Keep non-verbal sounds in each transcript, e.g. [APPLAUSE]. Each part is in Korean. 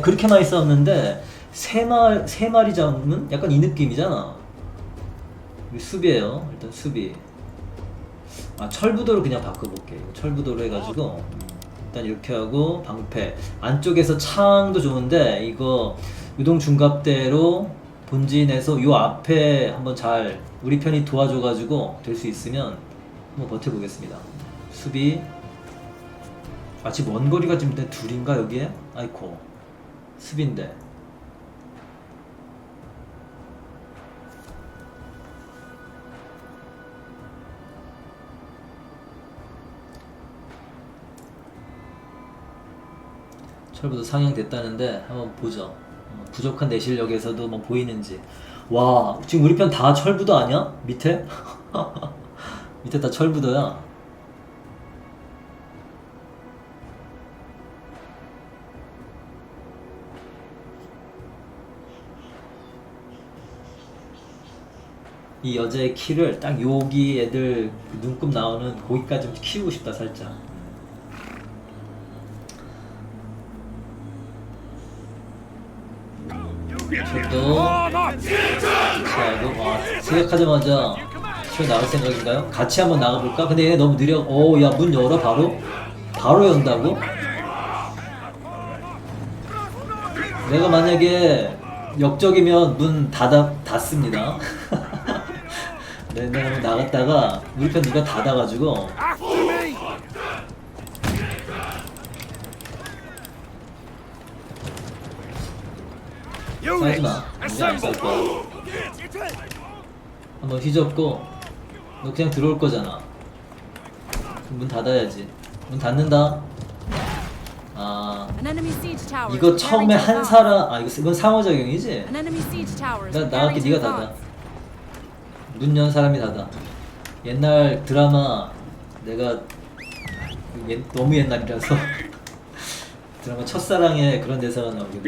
그렇게 많이 싸웠는데 세 마리 세 마리 잡으면 약간 이 느낌이잖아. 우리 수비예요. 일단 수비. 아 철부도를 그냥 바꿔볼게. 철부도로 해가지고 음, 일단 이렇게 하고 방패 안쪽에서 창도 좋은데 이거 유동 중갑대로 본진에서 요 앞에 한번 잘 우리 편이 도와줘가지고 될 수 있으면 한번 버텨보겠습니다. 수비 아직 원거리가 지금 근데 둘인가 여기에? 아이코 수비인데 철부도 상향됐다는데 한번 보죠 어, 부족한 내 실력에서도 뭐 보이는지 와 지금 우리 편 다 철부도 아니야? 밑에? [LAUGHS] 밑에 다 철부도야 이 여자의 키를 딱 여기 애들 그 눈곱 나오는 거기까지 좀 키우고 싶다 살짝 저도 자이고 와 생각하자마자 튀어 나갈 생각인가요? 같이 한번 나가볼까? 근데 얘네 너무 느려 오 야 문 열어 바로? 바로 연다고? 내가 만약에 역적이면 문 닫아, 닫습니다 [LAUGHS] 네, 내가 한번 나갔다가 우리 편 누가 닫아가지고. 싸우지마. 이제 안쌀 거야. 한번 휘젓고 너 그냥 들어올 거잖아. 문 닫아야지. 문 닫는다. 아 이거 처음에 한. 사람 아 이거 이건 상호 작용이지? Tower is 나 나갈게 네가 닫아 눈연 사람이 닫아 옛날 드라마 내가 옛- 너무 옛날이라서 [LAUGHS] 드라마 첫사랑에 그런 대사가 나오거든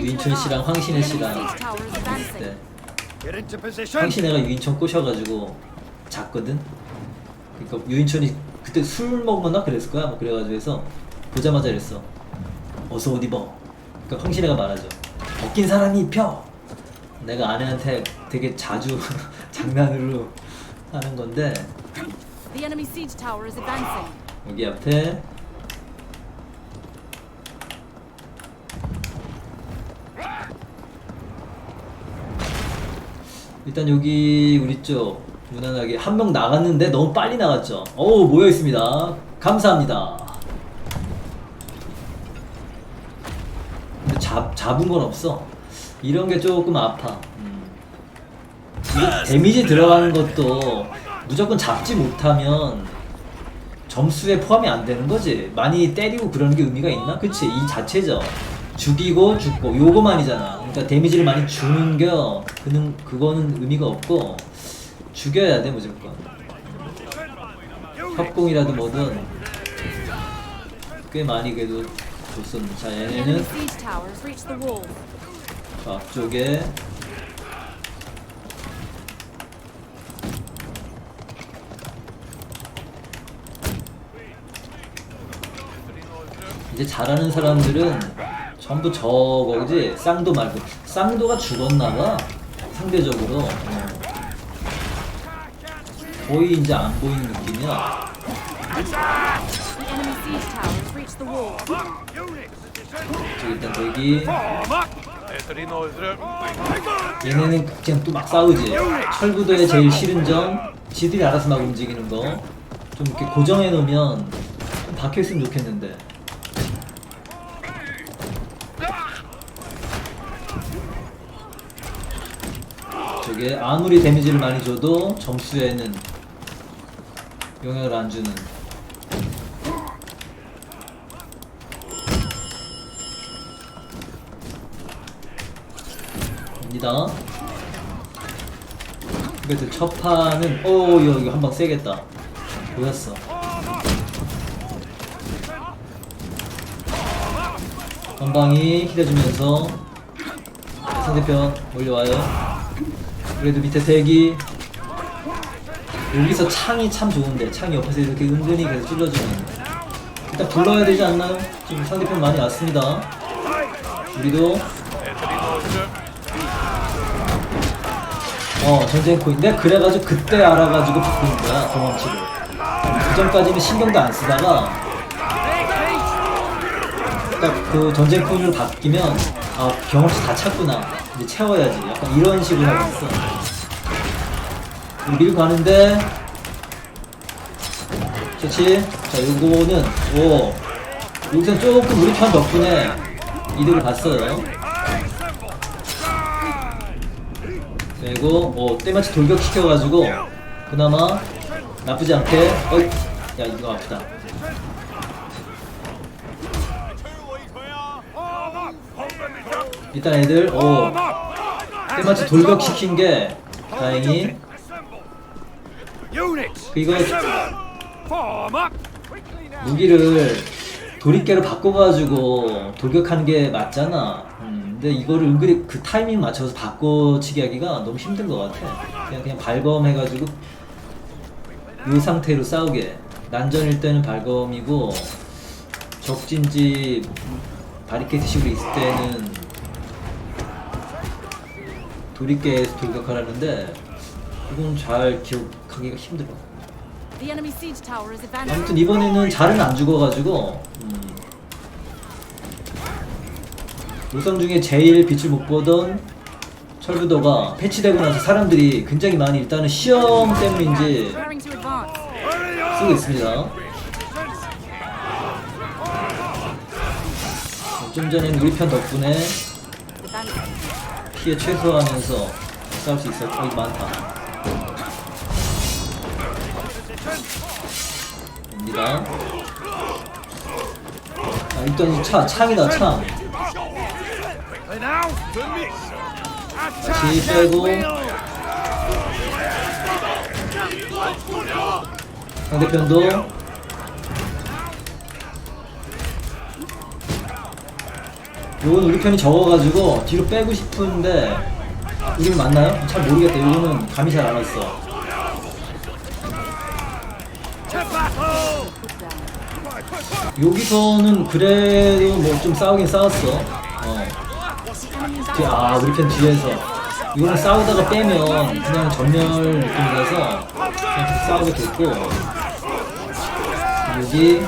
유인천. 씨랑 황신혜 씨랑. 네. 황신혜가 유인천 꼬셔가지고 잤거든. 그러니까 유인천이 그때 술 먹었나? 그랬을 거야? 뭐 그래가지고 해서 보자마자 이랬어 어서 옷 입어. 그러니까 황신혜가 말하죠 벗긴 사람이 입혀 내가 아내한테 되게 자주 [LAUGHS] 장난으로 하는 건데 The enemy siege tower is advancing. 여기 앞에 일단 여기 우리 쪽 무난하게 한 명 나갔는데 너무 빨리 나갔죠. 어우 모여 있습니다. 감사합니다. 근데 잡 잡은 건 없어. 이런 게 조금 아파. 음. 이거 데미지 들어가는 것도 무조건 잡지 못하면 점수에 포함이 안 되는 거지. 많이 때리고 그러는 게 의미가 있나? 그치? 이 자체죠. 죽이고 죽고 요거만이잖아. 그러니까 데미지를 많이 주는 게 그는 그거는 의미가 없고 죽여야 돼 무조건. 협공이라도 뭐든 꽤 많이 그래도 줬었는데 자 얘네는 앞쪽에 이제 잘하는 사람들은 전부 저거지 쌍도 말고 쌍도가 죽었나봐 상대적으로 어. 거의 이제 안 보이는 느낌이야 The enemy siege tower has reached the wall. 저 일단 대기. 얘네는 그냥 또 막 싸우지. 철부도의 제일 싫은 점, 지들이 알아서 막 움직이는 거. 좀 이렇게 고정해 놓으면 좀 박혀 있으면 좋겠는데. 저게 아무리 데미지를 많이 줘도 점수에는 영향을 안 주는. 입니다. 그래도 첫 판은 오 이거 이거 한방 세겠다. 보였어. 한 방이 힐해주면서 상대편 몰려와요. 그래도 밑에 대기. 여기서 창이 참 좋은데 창이 옆에서 이렇게 은근히 계속 찔러주는 일단 불러야 되지 않나요? 지금 상대편 많이 왔습니다. 우리도 어 전쟁 코인데 그래가지고 그때 알아가지고 바꾸는 거야 경험치를. 그 전까지는 신경도 안 쓰다가 딱 그 전쟁 코인으로 바뀌면 아 경험치 다 찼구나. 이제 채워야지. 약간 이런 식으로 하고 있어. 밀고 가는데 그렇지? 자 요거는 오. 여기서 조금 우리 편 덕분에 이득을 봤어요 그리고 어 때마치 돌격시켜가지고 그나마 나쁘지 않게 어이 야 이거 아프다 일단 애들 오 때마치 돌격시킨 게 다행히! 그 이거! 무기를 도리깨로 바꿔가지고 돌격하는 게 맞잖아. 음, 근데 이거를 은근히 그 타이밍 맞춰서 바꿔치기 하기가 너무 힘든 것 같아. 그냥 그냥 발검해가지고 이 상태로 싸우게. 난전일 때는 발검이고 적진지 바리케이트식으로 있을 때는 도리깨에서 돌격하라는데 이건 잘 기억하기가 힘들어. 아무튼 이번에는 잘은 안 죽어가지고 음. 노상 중에 제일 빛을 못 보던 철부도가 패치되고 나서 사람들이 굉장히 많이 일단은 시험 때문인지. 쓰고 있습니다. 좀 전에는 우리 편 덕분에. 피해 최소화하면서 싸울 수 있었고 어, 많다. 옵니다. 아, 일단 이 차, 창이다, 창. 다시 빼고 상대편도 요건 우리 편이 적어가지고 뒤로 빼고 싶은데 우리 맞나요? 잘 모르겠다 요거는 감이 잘 안 왔어! 여기서는 그래도 뭐 좀 싸우긴 싸웠어 뒤- 아 우리 편 뒤에서. 이거는 싸우다가 빼면 그냥 전멸 느낌이라서 그냥 싸우게 됐고. 여기.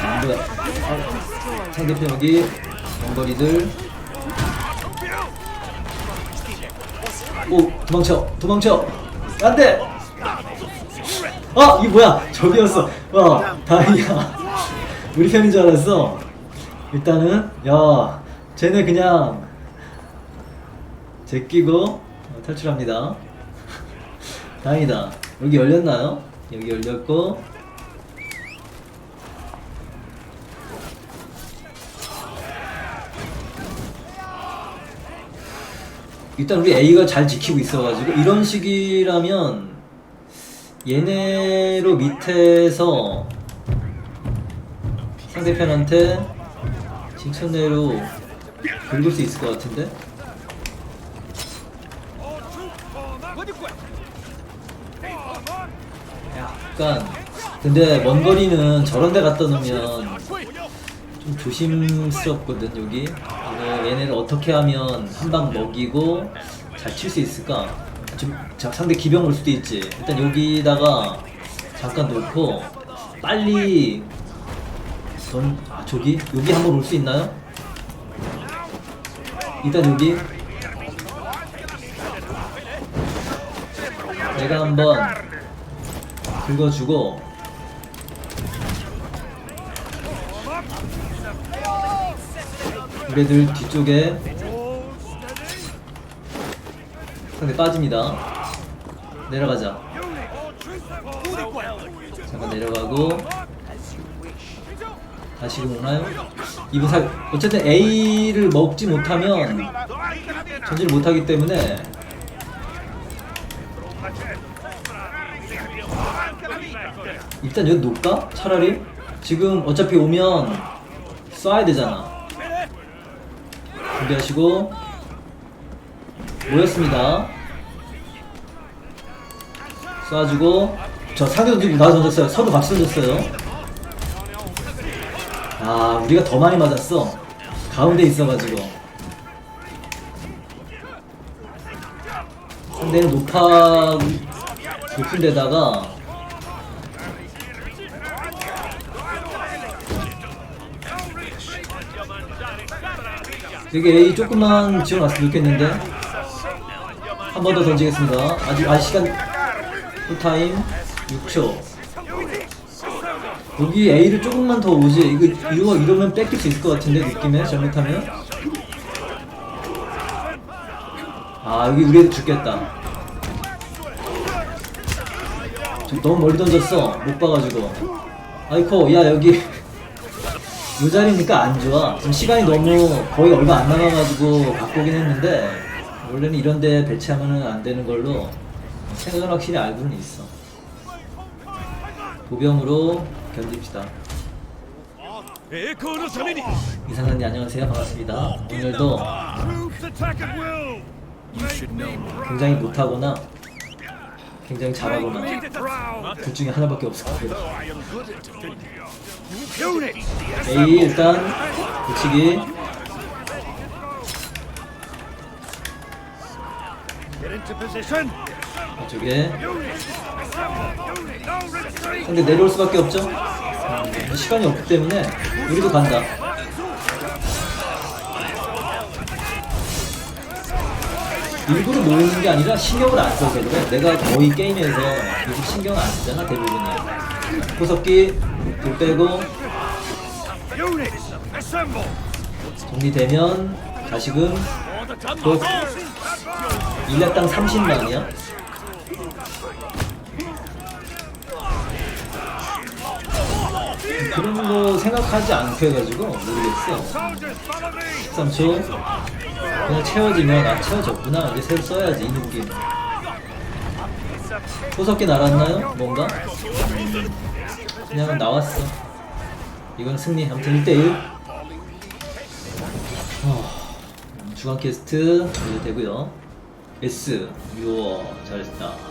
자 뭐야 어, 상대편 여기. 원거리들. 오 도망쳐. 도망쳐. 안돼! 아 이거 뭐야? [LAUGHS] 저기였어. 와 다행이야. 우리 편인 줄 알았어 일단은 야 쟤네 그냥 제끼고 어, 탈출합니다. [LAUGHS] 다행이다. 여기 열렸나요? 여기 열렸고. 일단 우리 A가 잘 지키고 있어가지고 이런 식이라면 얘네로 밑에서 상대편한테 진천내로 긁을 수 있을 것 같은데? 약간 근데 먼 거리는 저런 데 갖다 놓으면 좀 조심스럽거든 여기. 얘네를 어떻게 하면 한 방 먹이고 잘 칠 수 있을까? 좀 자, 상대 기병 올 수도 있지. 일단 여기다가 잠깐 놓고 빨리 전, 아 저기? 여기 한번 올 수 있나요? 일단 여기 내가 한번 긁어주고 우리들 뒤쪽에 상대 빠집니다 내려가자 잠깐 내려가고 다시 오나요? 이분 살 어쨌든 A를 먹지 못하면 전진을 못하기 때문에 일단 여기 놓을까? 차라리 지금 어차피 오면 쏴야 되잖아 준비하시고 모였습니다 쏴주고 저 상대 던지고 나 던졌어요. 서로 같이 던졌어요. 아, 우리가 더 많이 맞았어. 가운데 있어가지고. 상대는 높아, 높은 데다가 여기 A 조금만 지어놨으면 좋겠는데 한 번 더 던지겠습니다 아직 아직 시간 풀타임 6초 여기 A를 조금만 더 오지. 이거 이거 이러면 뺏길 수 있을 것 같은데 느낌에? 잘못하면? 아 여기 우리 애들 죽겠다. 저 너무 멀리 던졌어. 못 봐가지고. 아이코 야 여기. [LAUGHS] 요 자리니까 안 좋아. 지금 시간이 너무 거의 얼마 안 남아가지고 바꾸긴 했는데 원래는 이런데 배치하면은 안 되는 걸로 생각은 확실히 알고는 있어. 보병으로 견딥시다. 이상한님 안녕하세요. 반갑습니다. 오늘도 굉장히 못하거나 굉장히 잘하거나 둘 중에 하나밖에 없을 거예요. 에이 일단 붙이기 retreat! 근데 내려올 수밖에 없죠. 음, 시간이 없기 때문에 우리도 간다. 일부러 모이는 게 아니라 신경을 안 써서 그래. 내가 거의 게임에서 요즘 신경 안 쓰잖아 대부분이. 호석기 불 빼고! 정리되면 다시금 또 1렙당 30만이야. 그런 거 생각하지 않고 해가지고 모르겠어. Soldiers, follow me! 13초 그냥 채워지면 아 채워졌구나 이제 새로 써야지 이 느낌 호석기 날았나요? 뭔가? 그냥 나왔어 이건 승리 아무튼 1대1 어, 주간 캐스트 이제 되고요 S 유어 잘했다